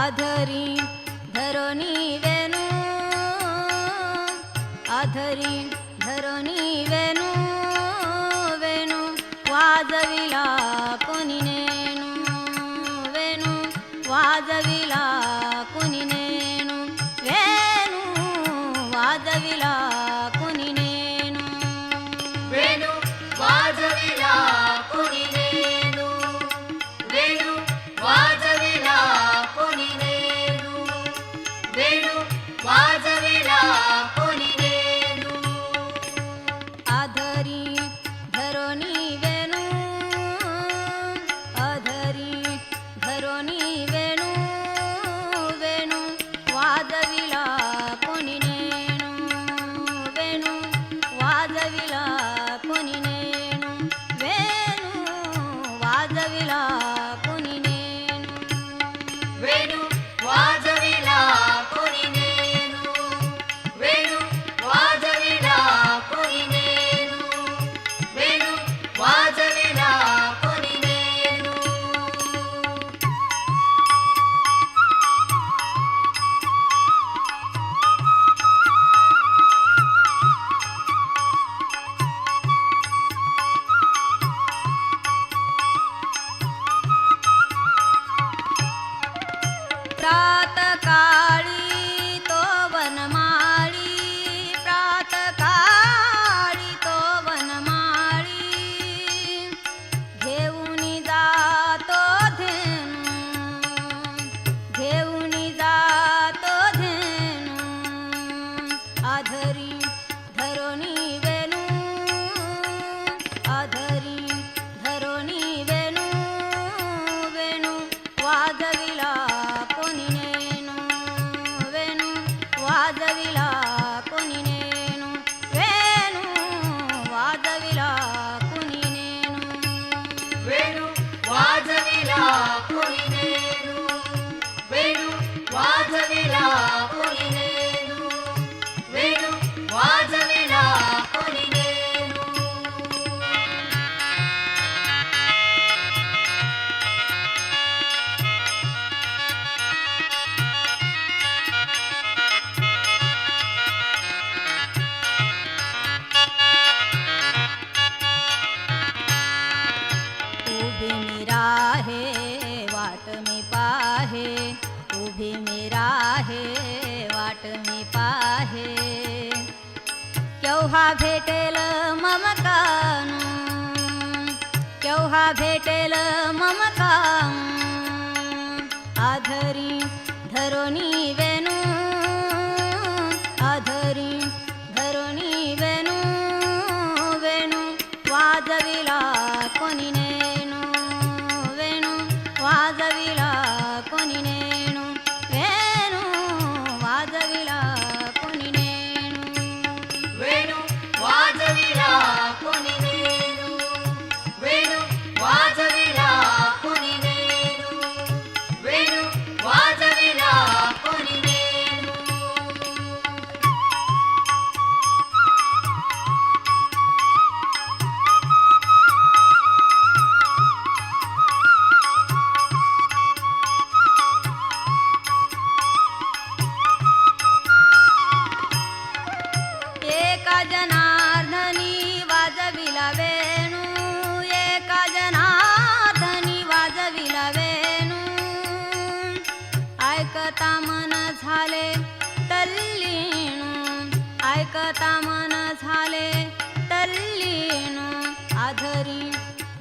आधरी धरोनी वेणू. आधरी धरोनी वेणू वेणू. वाजविला कोणी नेणू वेणू. वाजवी आधरी वाट मी पाहे उभी मी राहे वाट मी पाहे. केव्हा भेटेल ममकानू? केव्हा भेटेल ममका आता मन झाले तल्लीनु आधरी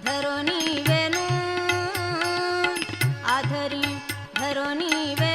धरोनी वेणू आधरी धरोनी वे